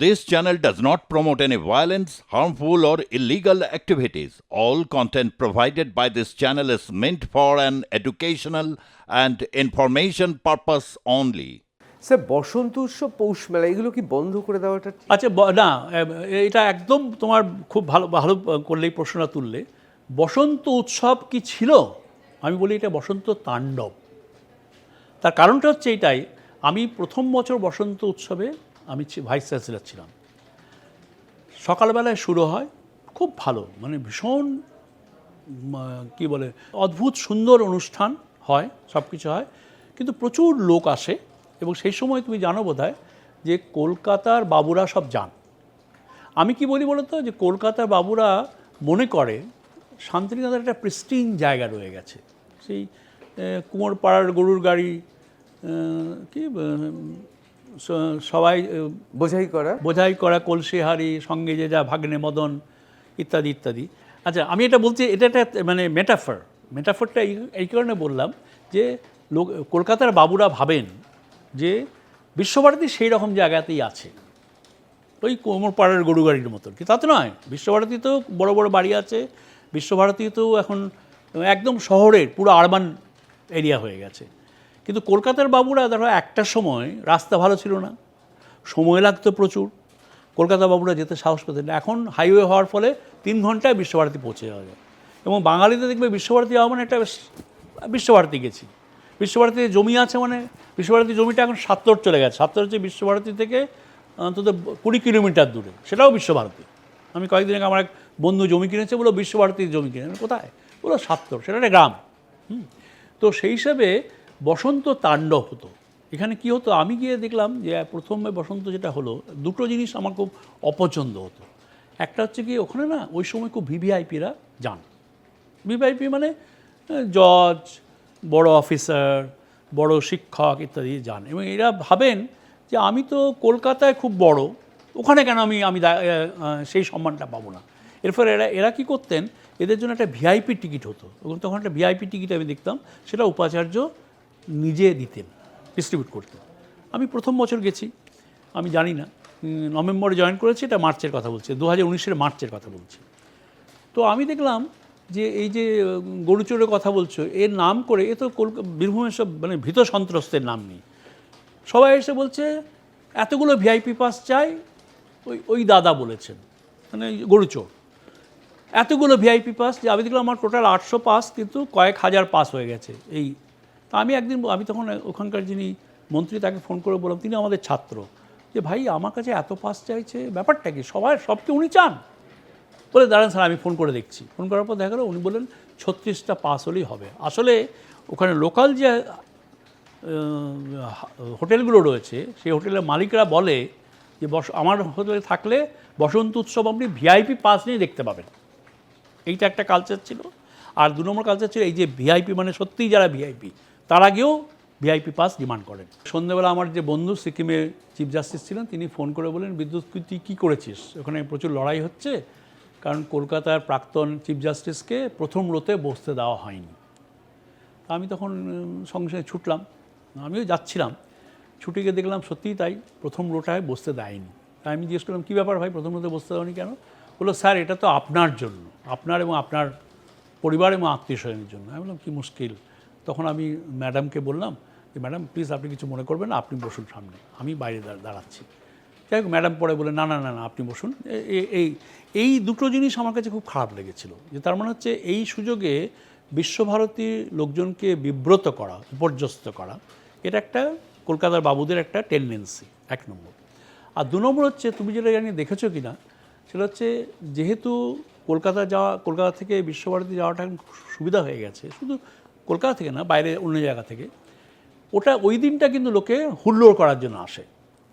This channel does not promote any violence, harmful, or illegal activities. All content provided by this channel is meant for an educational and information purpose only. Sir Basanta Utsav Poush Mela এগুলো কি বন্ধ করে দেওয়াটা? আচ্ছা না এটা একদম তোমার খুব ভালো ভালো করলেই প্রশ্নটা তুললে বসন্ত উৎসব কি ছিল আমি বলি এটা বসন্ত তাণ্ডব তার কারণটা হচ্ছে এটাই আমি প্রথম বছর বসন্ত উৎসবে আমি ভাইস চ্যান্সেলার ছিলাম। সকালবেলায় শুরু হয় খুব ভালো মানে ভীষণ কি বলে, অদ্ভুত সুন্দর অনুষ্ঠান হয় সব কিছু হয়, কিন্তু প্রচুর লোক আসে এবং সেই সময় তুমি জানো বোধহয় যে কলকাতার বাবুরা সব যান। আমি কি বলি বলতো যে কলকাতার বাবুরা মনে করে শান্তিনিকেতনের একটা প্রিস্টিন জায়গা রয়ে গেছে। সেই কুমোরপাড়ার গরুর গাড়ি কি সবাই বোঝাই করা। বোঝাই করা কলসি হাড়ি সঙ্গে যে যা ভাগ্নে মদন ইত্যাদি ইত্যাদি। আচ্ছা আমি এটা বলছি এটা একটা মানে মেটাফার। মেটাফারটা এই এই কারণে বললাম যে লোক কলকাতার বাবুরা ভাবেন যে বিশ্বভারতী সেই রকম জায়গাতেই আছে। ওই কোমর পাড়ার গরু গাড়ির মতন কি তা তো নয় বিশ্বভারতীতেও বড় বড় বাড়ি আছে। বিশ্বভারতীতেও এখন একদম শহরের পুরো আরবান এরিয়া হয়ে গেছে। কিন্তু কলকাতার বাবুরা, ধরো একটা সময় রাস্তা ভালো ছিল না, সময় লাগতো প্রচুর, কলকাতা বাবুরা যেতে সাহস পেতেন না। এখন হাইওয়ে হওয়ার ফলে তিন ঘন্টায় বিশ্বভারতী পৌঁছে যাওয়া যায়। এবং বাঙালিতে দেখবে বিশ্বভারতী যাওয়া মানে একটা বেশ, বিশ্বভারতী গেছি। বিশ্বভারতীতে জমি আছে মানে বিশ্বভারতী জমিটা এখন সাত্তর চলে গেছে। সাত্তর হচ্ছে বিশ্বভারতী থেকে অন্তত কুড়ি কিলোমিটার দূরে, সেটাও বিশ্বভারতী। আমি কয়েকদিন আগে আমার এক বন্ধু জমি কিনেছে বলো বিশ্বভারতীর জমি কিনে। কোথায়? বলো সাত্তর সেটা একটা গ্রাম। তো সেই হিসাবে বসন্ত তাণ্ডব হতো। এখানে কি হতো? আমি গিয়ে দেখলাম যে প্রথমে বসন্ত যেটা হলো, দুটো জিনিস আমার খুব অপছন্দ হতো। একটা হচ্ছে কি, ওখানে না, ওই সময় খুব ভিভিআইপিরা যান। ভিভিআইপি মানে জজ, বড় অফিসার, বড় শিক্ষক ইত্যাদি যান। এবং এরা ভাবেন যে আমি তো কলকাতায় খুব বড়, ওখানে কেন আমি আমি সেই সম্মানটা পাবো না? এর ফলে এরা এরা কী করতেন, এদের জন্য একটা ভিআইপি টিকিট হতো। তখন একটা ভিআইপি টিকিট আমি দেখতাম, সেটা উপাচার্য নিজে দিতেন ডিস্ট্রিবিউট করতেন। আমি প্রথম বছর গেছি, আমি জানি না নভেম্বরে জয়েন করেছি, এটা মার্চের কথা বলছি দু হাজার উনিশের মার্চের কথা বলছি। তো আমি দেখলাম যে এই যে গরুচোরের কথা বলছো, এর নাম করে, এ তো কলকাতা বীরভূমের সব মানে ভীত সন্ত্রস্তের নাম নেই। সবাই এসে বলছে, এতগুলো ভিআইপি পাস চাই? ওই ওই দাদা বলেছেন মানে গরুচোর। এতগুলো ভিআইপি পাস যে আমি দেখলাম, আমার টোটাল আটশো পাস কিন্তু কয়েক হাজার পাস হয়ে গেছে এই তা আমি একদিন আমি তখন ওখানকার যিনি মন্ত্রী তাকে ফোন করে বললাম, তিনি আমাদের ছাত্র। যে ভাই, আমার কাছে এত পাস চাইছে, ব্যাপারটা কি? সবাই সবকে উনি চান? বলে, দাঁড়ান স্যার, আমি ফোন করে দেখছি। ফোন করার পর দেখা গেলো, উনি বললেন, ছত্রিশটা পাস হলেই হবে। আসলে ওখানে লোকাল যে হোটেলগুলো রয়েছে, সেই হোটেলের মালিকরা বলে যে, বস, আমার হোটেলে থাকলে বসন্ত উৎসব আপনি ভিআইপি পাস নিয়ে দেখতে পাবেন। এইটা একটা কালচার ছিল। আর দু নম্বর কালচার ছিল, এই যে ভিআইপি মানে সত্যিই যারা ভিআইপি তার আগেও ভিআইপি পাস ডিমান্ড করেন। সন্ধ্যেবেলা আমার যে বন্ধু সিকিমে চিফ জাস্টিস ছিলেন, তিনি ফোন করে বলেন বিদ্যুৎ, তুই কী করেছিস? ওখানে প্রচুর লড়াই হচ্ছে, কারণ কলকাতার প্রাক্তন চিফ জাস্টিসকে প্রথম রোতে বসতে দেওয়া হয়নি। আমি তখন সঙ্গে ছুটলাম। আমিও যাচ্ছিলাম। ছুটে গিয়ে দেখলাম সত্যিই তাই প্রথম রোটায় বসতে দেয়নি। তাই আমি জিজ্ঞেস করলাম, কী ব্যাপার ভাই, প্রথম রোতে বসতে দেওয়ানি কেন? বলল, স্যার, এটা তো আপনার জন্য, আপনার এবং আপনার পরিবার এবং আত্মীয় স্বজনের জন্য। আমি বললাম, কী মুশকিল? তখন আমি ম্যাডামকে বললাম যে, ম্যাডাম, প্লিজ আপনি কিছু মনে করবেন না, আপনি বসুন সামনে, আমি বাইরে দাঁড়- দাঁড়াচ্ছি। যাই হোক, ম্যাডাম পরে বলে না না না না, আপনি বসুন। এই এই দুটো জিনিস আমার কাছে খুব খারাপ লেগেছিল, যে তার মানে হচ্ছে এই সুযোগে বিশ্বভারতীর লোকজনকে বিব্রত করা, বিপর্যস্ত করা, এটা একটা কলকাতার বাবুদের একটা টেন্ডেন্সি এক নম্বর। আর দু নম্বর হচ্ছে, তুমি যেটা জানি দেখেছ কি না সেটা হচ্ছে যেহেতু কলকাতা যাওয়া, কলকাতা থেকে বিশ্বভারতী যাওয়াটা সুবিধা হয়ে গেছে, শুধু কলকাতা থেকে না বাইরে অন্য জায়গা থেকে ওটা ওই দিনটা কিন্তু লোকে হুল্লোড় করার জন্য আসে।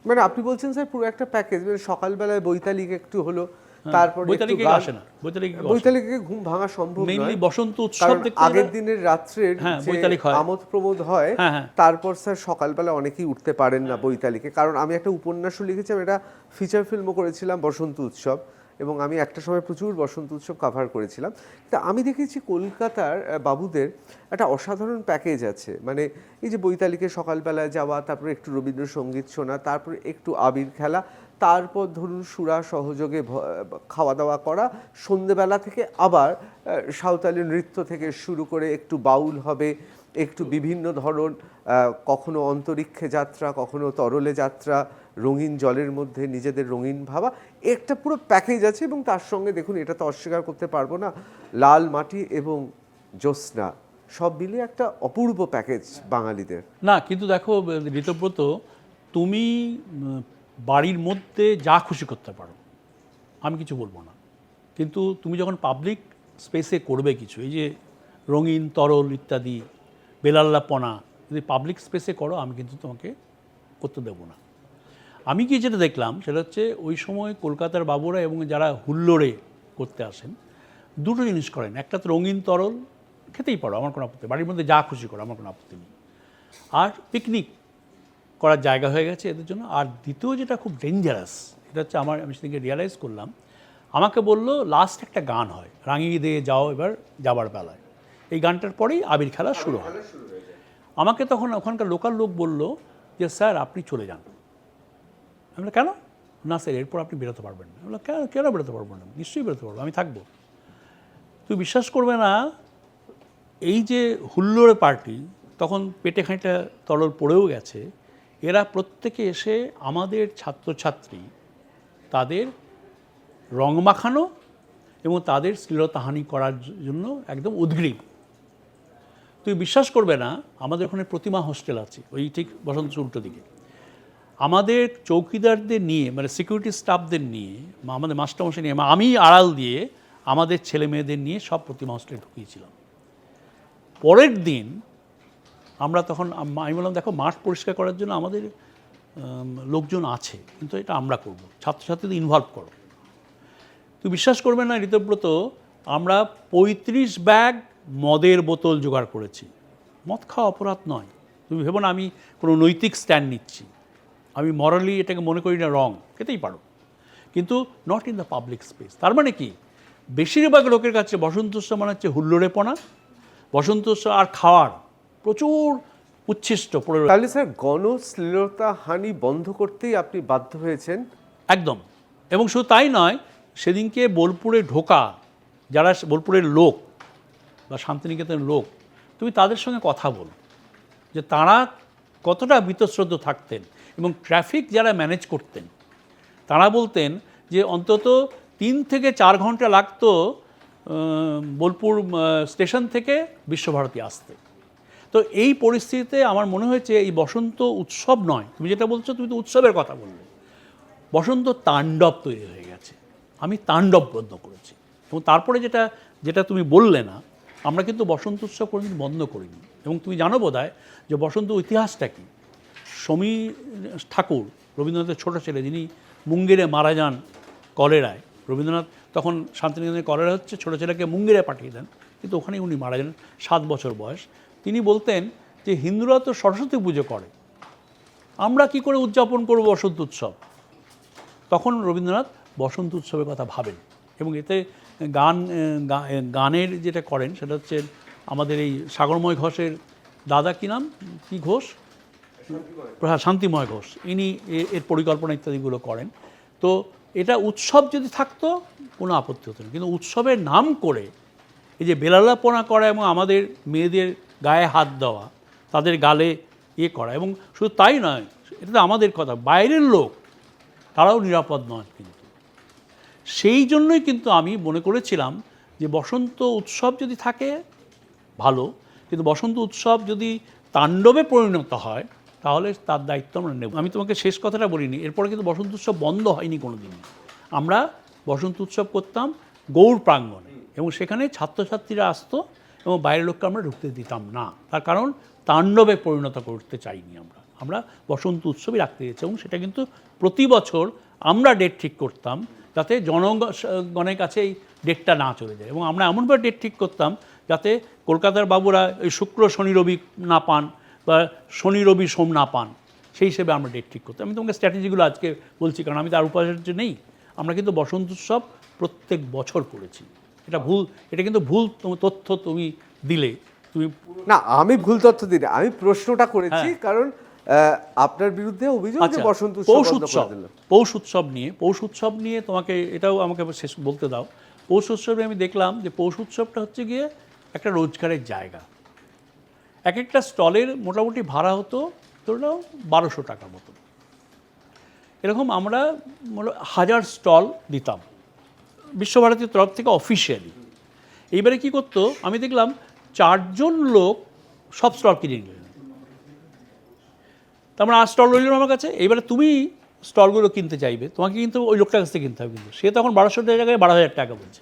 মানে আপনি বলছেন স্যার পুরো একটা প্যাকেজ মানে সকালবেলায় বৈতালিক একটু হলো তারপর বৈতালিকে আসে না বৈতালিকে বৈতালিকে ঘুম ভাঙা সম্ভব মেইনলি বসন্ত উৎসব দেখতে আগের দিনের রাত্রের হ্যাঁ, বৈতালিক হয়। আমোদ প্রমোদ হয় হ্যাঁ, হ্যাঁ। তারপর স্যার সকালবেলা অনেকেই উঠতে পারেন না বৈতালিকে। কারণ আমি একটা উপন্যাসও লিখেছিলাম এটা ফিচার ফিল্মও করেছিলাম বসন্ত উৎসব। এবং আমি একটা সময় প্রচুর বসন্ত উৎসব কাভার করেছিলাম। তা আমি দেখেছি কলকাতার বাবুদের একটা অসাধারণ প্যাকেজ আছে। মানে এই যে বৈতালিকে সকালবেলায় যাওয়া, তারপরে একটু রবীন্দ্রসঙ্গীত শোনা, তারপরে একটু আবির খেলা, তারপর ধরুন সুরা সহযোগে খাওয়া দাওয়া করা, সন্ধেবেলা থেকে আবার সাঁওতালি নৃত্য থেকে শুরু করে একটু বাউল হবে, একটু বিভিন্ন ধরন কখনো অন্তরিক্ষে যাত্রা, কখনো তরলে যাত্রা, রঙিন জলের মধ্যে নিজেদের রঙিন ভাবা একটা পুরো প্যাকেজ আছে এবং তার সঙ্গে দেখুন, এটা তো অস্বীকার করতে পারব না, লাল মাটি এবং জ্যোৎস্না, সব মিলিয়ে একটা অপূর্ব প্যাকেজ বাঙালিদের। না, কিন্তু দেখো ঋতব্রত তুমি বাড়ির মধ্যে যা খুশি করতে পারো, আমি কিছু বলব না। কিন্তু তুমি যখন পাবলিক স্পেসে করবে কিছু, এই যে রঙিন তরল ইত্যাদি, বেলাল্লাপনা, যদি পাবলিক স্পেসে করো, আমি কিন্তু তোমাকে করতে দেবো না। আমি কি যেটা দেখলাম সেটা হচ্ছে ওই সময় কলকাতার বাবুরা এবং যারা হুল্লোড়ে করতে আসেন দুটো জিনিস করেন। একটা তো রঙিন তরল খেতেই পারো আমার কোনো আপত্তি বাড়ির মধ্যে যা খুশি করো আমার কোনো আপত্তি নেই। আর পিকনিক করার জায়গা হয়ে গেছে এদের জন্য। আর দ্বিতীয় যেটা খুব ডেঞ্জারাস এটা হচ্ছে আমার আমি সেদিনকে রিয়ালাইজ করলাম আমাকে বলল লাস্ট একটা গান হয় রাঙিয়ে দিয়ে যাও এবার যাবার বেলায়। এই গানটার পরেই আবির খেলা শুরু হয়। আমাকে তখন ওখানকার লোকাল লোক বলল যে স্যার আপনি চলে যান। আমি বললাম, কেন? না স্যার এরপর আপনি বেরোতে পারবেন না। আমি কেন কেন বেরোতে পারব না? নিশ্চয়ই বেরোতে পারব আমি থাকব। তুই বিশ্বাস করবে না এই যে হুল্লোড়ে পার্টি তখন পেটে খাঁটা তরল পড়েও গেছে এরা প্রত্যেকে এসে আমাদের ছাত্রছাত্রী তাদের রং মাখানো এবং তাদের শ্লীলতাহানি করার জন্য একদম উদ্গ্রীব। তুই বিশ্বাস করবে না আমাদের ওখানে প্রতিমা হোস্টেল আছে ওই ঠিক বসন্ত উল্টো দিকে। আমাদের চৌকিদারদের নিয়ে মানে সিকিউরিটি স্টাফদের নিয়ে আমাদের মাস্টারমশাই নিয়ে, আমি আড়াল দিয়ে আমাদের ছেলে মেয়েদের নিয়ে সব প্রতিমা হোস্টেলে ঢুকিয়েছিলাম। পরের দিন আমরা তখন, আমি বললাম, দেখো, মাঠ পরিষ্কার করার জন্য আমাদের লোকজন আছে, কিন্তু এটা আমরা করব। ছাত্রছাত্রীদের ইনভলভ করো। তুই বিশ্বাস করবে না, ঋতব্রত, আমরা পঁয়ত্রিশ ব্যাগ মদের বোতল জোগাড় করেছি। মদ খাওয়া অপরাধ নয়। তুমি ভেবো না, আমি কোনো নৈতিক স্ট্যান্ড নিচ্ছি। আমি মরালি এটাকে মনে করি না রং খেতেই পারো। কিন্তু not in the public space তার মানে কি? বেশিরভাগ লোকের কাছে বসন্ত উৎসব মানে হচ্ছে হুল্লোড়েপনা। বসন্ত উৎসব আর খাওয়ার প্রচুর উচ্ছিষ্ট পড়ে। তাহলে স্যার গণশ্লীলতা হানি বন্ধ করতেই আপনি বাধ্য হয়েছেন? একদম। এবং শুধু তাই নয় সেদিনকে বোলপুরে ঢোকা যারা বোলপুরের লোক বা শান্তিনিকেতনের লোক তুমি তাদের সঙ্গে কথা বলো। যে তারা কতটা বীতশ্রদ্ধ থাকতেন। এবং ট্রাফিক যারা ম্যানেজ করতেন, তারা বলতেন যে অন্তত তিন থেকে চার ঘণ্টা লাগতো বোলপুর স্টেশন থেকে বিশ্বভারতী আসতে। তো এই পরিস্থিতিতে আমার মনে হয়েছে এই বসন্ত উৎসব নয়। তুমি যেটা বলছো, তুমি তো উৎসবের কথা বললে। বসন্ত তাণ্ডব তৈরি হয়ে গেছে। আমি তাণ্ডব বন্ধ করেছি। এবং তারপরে যেটা যেটা তুমি বললে না, আমরা কিন্তু বসন্ত উৎসব কোনোদিন বন্ধ করিনি। এবং তুমি জানো বোধ যে বসন্ত ইতিহাসটা কি? সমীর ঠাকুর, রবীন্দ্রনাথের ছোট ছেলে, যিনি মুঙ্গেরে মারা যান কলেরায়, রবীন্দ্রনাথ তখন শান্তিনিকেতনে কলেরা হচ্ছে, ছোটো ছেলেকে মুঙ্গেরে পাঠিয়ে দেন, কিন্তু ওখানেই উনি মারা যান, সাত বছর বয়স। তিনি বলতেন যে, হিন্দুরা তো সরস্বতী পুজো করে, আমরা কি করে উদযাপন করব বসন্ত উৎসব? তখন রবীন্দ্রনাথ বসন্ত উৎসবের কথা ভাবেন এবং এতে গান গানের যেটা করেন, সেটা হচ্ছে আমাদের এই সাগরময় ঘোষের দাদা কি নাম? কি ঘোষ? হ্যাঁ শান্তিময় ঘোষ, ইনি এর পরিকল্পনা ইত্যাদিগুলো করেন। তো এটা উৎসব যদি থাকতো, কোনো আপত্তি হতো না। কিন্তু উৎসবের নাম করে এই যে বেলালাপনা করা এবং আমাদের মেয়েদের গায়ে হাত দেওয়া, তাদের গালে ইয়ে করা এবং শুধু তাই নয়, এটা তো আমাদের কথা, বাইরের লোক, তারাও নিরাপদ নয় কিন্তু। সেই জন্যই কিন্তু আমি মনে করেছিলাম যে বসন্ত উৎসব যদি থাকে, ভালো। কিন্তু বসন্ত উৎসব যদি তাণ্ডবে পরিণত হয় তাহলে তার দায়িত্ব আমরা নেব। আমি তোমাকে শেষ কথাটা বলিনি, এরপরে কিন্তু বসন্ত উৎসব বন্ধ হয়নি কোনো দিন আমরা বসন্ত উৎসব করতাম গৌর প্রাঙ্গণে এবং সেখানে ছাত্রছাত্রীরা আসতো এবং বাইরের লোককে আমরা ঢুকতে দিতাম না। তার কারণ তাণ্ডবে পরিণত করতে চাইনি আমরা। আমরা বসন্ত উৎসবই রাখতে চেয়েছি এবং সেটা কিন্তু প্রতি বছর আমরা ডেট ঠিক করতাম যাতে জনগণের কাছে এই ডেটটা না চলে যায়। এবং আমরা এমনভাবে ডেট ঠিক করতাম যাতে কলকাতার বাবুরা ওই শুক্র, শনি, রবি না পান। বা শনি রবি সোম না পান সেই হিসেবে আমরা ডেট ঠিক করতাম আমি তোমাকে স্ট্র্যাটেজিগুলো আজকে বলছি কারণ আমি তার উপাচার্য নেই। আমরা কিন্তু বসন্ত উৎসব প্রত্যেক বছর করেছি। এটা ভুল এটা কিন্তু ভুল তথ্য তুমি দিলে। তুমি না আমি ভুল তথ্য না। আমি প্রশ্নটা করেছি কারণ আহ, আপনার বিরুদ্ধে অভিযোগ যে আচ্ছা বসন্ত পৌষ উৎসব পৌষ উৎসব নিয়ে পৌষ উৎসব নিয়ে তোমাকে এটাও আমাকে শেষ বলতে দাও। পৌষ উৎসবে আমি দেখলাম যে পৌষ উৎসবটা হচ্ছে গিয়ে একটা রোজগারের জায়গা। এক একটা স্টলের মোটামুটি ভাড়া হতো, ধরে নাও, বারোশো টাকা মতো। এরকম আমরা হাজার স্টল দিতাম, বিশ্বভারতীর তরফ থেকে অফিসিয়ালি এইবারে কি করতো, আমি দেখলাম চারজন লোক সব স্টল কিনে নিলেন। তারপরে আর স্টল রইল আমার কাছে, এইবারে তুমি স্টলগুলো কিনতে চাইবে, তোমাকে কিন্তু ওই লোকটার কাছ থেকে কিনতে হবে কিন্তু। সে তখন বারোশো টাকা জায়গায় বারো হাজার টাকা বলছে।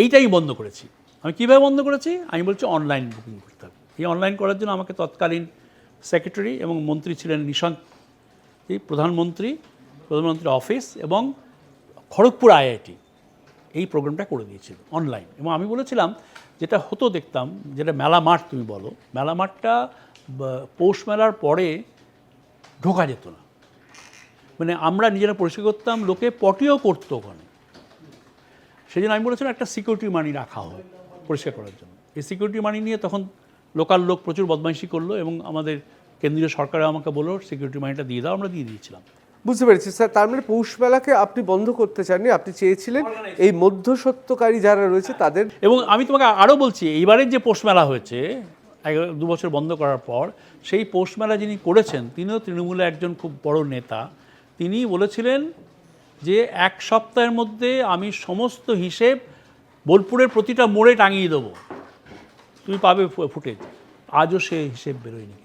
এইটাই বন্ধ করেছি। আমি কীভাবে বন্ধ করেছি? আমি বলছি অনলাইন বুকিং করতে হবে। এই অনলাইন করার জন্য আমাকে তৎকালীন সেক্রেটারি এবং মন্ত্রী ছিলেন নিশান্ত এই প্রধানমন্ত্রী, প্রধানমন্ত্রীর অফিস এবং খড়গপুর আইআইটি এই প্রোগ্রামটা করে দিয়েছিল অনলাইন এবং আমি বলেছিলাম, যেটা হতো দেখতাম, যেটা মেলা মাঠ তুমি বলো, মেলা মাঠটা পৌষ মেলার পরে ঢোকা যেত না। মানে আমরা নিজেরা পরিষ্কার করতাম, লোকে পটিও করতো ওখানে। সেই জন্য আমি বলেছিলাম একটা সিকিউরিটি মানি রাখা হয় পরিষ্কার করার জন্য। এই সিকিউরিটি মানি নিয়ে তখন লোকাল লোক প্রচুর বদমাইশি করল এবং আমাদের কেন্দ্রীয় সরকারে আমাকে বলল সিকিউরিটি মানিটা দিয়ে দাও আমরা দিয়ে দিয়েছিলাম। বুঝতে পেরেছি। স্যার তার মানে পৌষ মেলাকে আপনি বন্ধ করতে চাননি আপনি চেয়েছিলেন এই মধ্যসত্ত্বকারী যারা রয়েছে তাদের এবং আমি তোমাকে আরও বলছি এইবারের যে পৌষ মেলা হয়েছে দু বছর বন্ধ করার পর সেই পৌষ মেলা যিনি করেছেন তিনিও তৃণমূলে একজন খুব বড় নেতা তিনি বলেছিলেন যে এক সপ্তাহের মধ্যে আমি সমস্ত হিসেব বোলপুরের প্রতিটা মোড়ে টাঙিয়ে দেবো। তুমি পাবে ফুটেজ। আজও সে হিসেব বেরোয়নি।